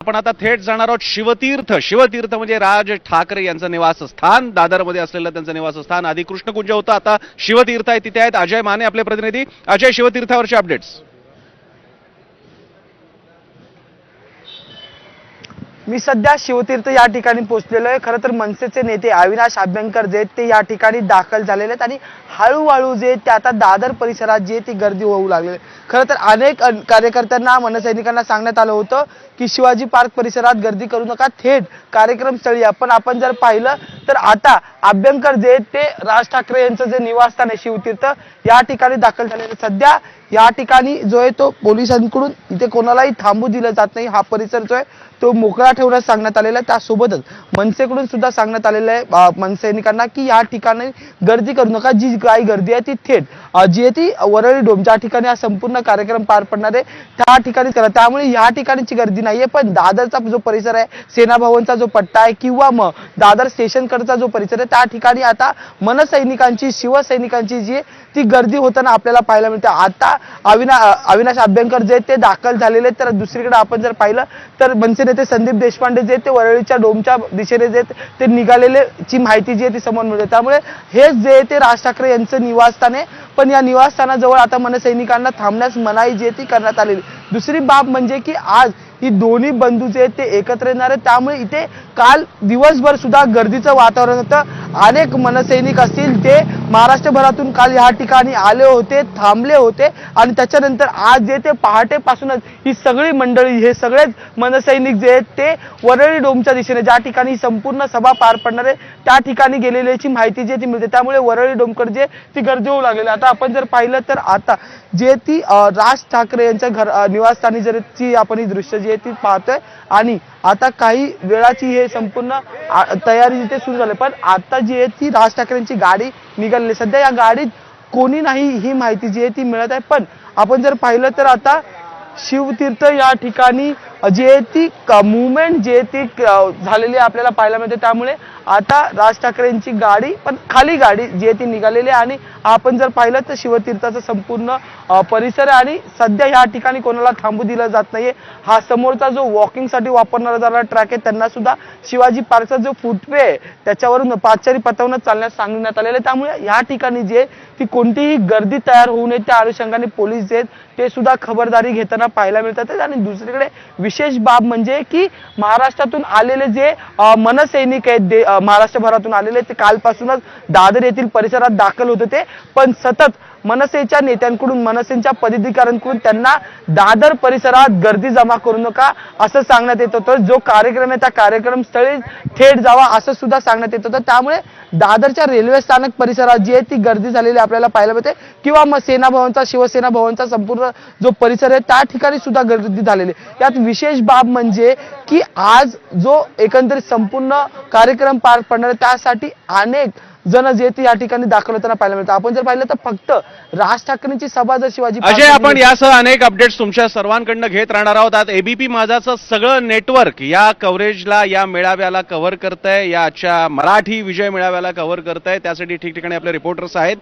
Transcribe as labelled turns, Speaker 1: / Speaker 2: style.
Speaker 1: आपण आता थेट जाणार आहोत शिवतीर्थ. शिवतीर्थ म्हणजे राज ठाकरे यांचं निवासस्थान. दादरमध्ये असलेलं त्यांचं निवासस्थान. आधी कृष्णकुंज होतं. आता शिवतीर्थ आहे तिथे आहेत. अजय माने आपले प्रतिनिधी. अजय शिवतीर्थावरचे अपडेट्स
Speaker 2: मी सध्या शिवतीर्थ या ठिकाणी पोहोचलेलो आहे. खरं तर मनसेचे नेते अविनाश आभ्यंकर जे आहेत ते या ठिकाणी दाखल झालेले आहेत आणि हळूहळू जे ते आता दादर परिसरात जे ती गर्दी होऊ लागलेली खरं तर अनेक कार्यकर्त्यांना मनसैनिकांना सांगण्यात आलं होतं की शिवाजी पार्क परिसरात गर्दी करू नका थेट कार्यक्रम स्थळी पण आपण जर पाहिलं तर आता अभ्यंकर जे आहेत ते राज ठाकरे यांचं जे निवासस्थान आहे शिवतीर्थ या ठिकाणी दाखल झालेले सध्या या ठिकाणी जो आहे तो पोलिसांकडून इथे कोणालाही थांबू दिलं जात नाही. हा परिसर जो आहे तो मोकळा ठेवण्यास सांगण्यात आलेला आहे. त्यासोबतच मनसेकडून सुद्धा सांगण्यात आलेलं आहे मनसैनिकांना की या ठिकाणी गर्दी करू नका. जी काही गर्दी आहे ती थेट जी आहे ती वरळी डोम ज्या ठिकाणी हा संपूर्ण कार्यक्रम पार पडणार आहे त्या ठिकाणी करा. त्यामुळे या ठिकाणीची गर्दी नाहीये पण दादरचा जो परिसर आहे सेना भवनचा जो पट्टा आहे किंवा मग दादर स्टेशनकडचा जो परिसर आहे त्या ठिकाणी आता मनसैनिकांची शिवसैनिकांची जी आहे ती गर्दी होताना आपल्याला पाहायला मिळते. आता अविना अविनाश अभ्यंकर जे ते दाखल झालेले आहेत. तर दुसरीकडे आपण जर पाहिलं तर मनसे नेते संदीप देशपांडे जे ते वरळीच्या डोमच्या दिशेने जे ते निघालेले ची माहिती जी आहे ती समोर मिळते. त्यामुळे हेच जे आहे ते राज ठाकरे यांचं निवासस्थान आहे. पण या निवासस्थानाजवळ आता मनसैनिकांना थांबण्यास मनाई जी आहे ती करण्यात आलेली. दुसरी बाब म्हणजे की आज ही दोन्ही बंधू जे आहेत ते एकत्र येणार आहेत. त्यामुळे इथे काल दिवसभर सुद्धा गर्दीचं वातावरण होतं. अनेक मनसैनिक असतील ते महाराष्ट्रभरातून काल या ठिकाणी आले होते थांबले होते आणि त्याच्यानंतर आज जे ते पहाटेपासूनच ही सगळी मंडळी हे सगळेच मनसैनिक जे आहेत ते वरळी डोमच्या दिशेने ज्या ठिकाणी संपूर्ण सभा पार पडणार आहे त्या ठिकाणी गेलेल्याची माहिती जी ती मिळते. त्यामुळे वरळी डोमकर जे ती गर्दी होऊ लागलेली आता आपण जर पाहिलं तर आता जे ती राज ठाकरे यांच्या घर निवासस्थानी जर ची आपण ही दृश्य जी आहे ती पाहतोय आणि आता काही वेळाची हे संपूर्ण तयारी तिथे सुरू झाली पण आता जी आहे ती राज ठाकरेंची गाडी निघालेली आहे. सध्या या गाडीत कोणी नाही ही माहिती जी आहे ती मिळत आहे पण आपण जर पाहिलं तर आता शिवतीर्थ या ठिकाणी जी ती मुवमेंट जी आहे ती झालेली आपल्याला पाहायला मिळते. त्यामुळे आता राज ठाकरेंची गाडी पण खाली गाडी जी आहे ती निघालेली आहे. आणि आपण जर पाहिलं तर शिवतीर्थाचा संपूर्ण परिसर आणि सध्या ह्या ठिकाणी कोणाला थांबू दिला जात नाहीये. हा समोरचा जो वॉकिंगसाठी वापरणारा जाणारा ट्रॅक आहे त्यांना सुद्धा शिवाजी पार्कचा जो फुटवे आहे त्याच्यावरून पाचारी पथवनं चालण्यास सांगण्यात आलेलं आहे. त्यामुळे या ठिकाणी जे ती कोणतीही गर्दी तयार होऊ नये. त्या अनुषंगाने पोलीस जे ते सुद्धा खबरदारी घेताना पाहायला मिळतात. आणि दुसरीकडे विशेष बाब म्हणजे की महाराष्ट्रातून आलेले जे मनसैनिक आहेत दे- महाराष्ट्रभरातून आलेले ते कालपासूनच दादर येथील परिसरात दाखल होते ते पण सतत मनसेच्या नेत्यांकडून मनसेच्या पदाधिकाऱ्यांकडून त्यांना दादर परिसरात गर्दी जमा करू नका असं सांगण्यात येत होतं. जो कार्यक्रम आहे त्या कार्यक्रम स्थळी थेट जावा असं सुद्धा सांगण्यात येत होतं. त्यामुळे दादरच्या रेल्वे स्थानक परिसरात जी आहे ती गर्दी झालेली आपल्याला पाहायला मिळते. किंवा मग सेना भवनचा शिवसेना भवनचा संपूर्ण जो परिसर आहे त्या ठिकाणी सुद्धा गर्दी झालेली आहे. यात विशेष बाब म्हणजे की आज जो एकंदरीत संपूर्ण कार्यक्रम पार पडणार त्यासाठी अनेक जण जे ते या ठिकाणी दाखल होताना पाहायला मिळतं. आपण जर पाहिलं तर फक्त राज ठाकरेंची सभा जर शिवाजी
Speaker 1: अजय आपण यासह अनेक अपडेट्स तुमच्या सर्वांकडनं घेत राहणार आहोत. आज एबीपी माझाचं सगळं नेटवर्क या कव्हरेजला या मेळाव्याला कव्हर करतंय. या आजच्या मराठी विजय मेळाव्याला कव्हर करतंय. त्यासाठी ठिकठिकाणी आपले रिपोर्टर्स आहेत.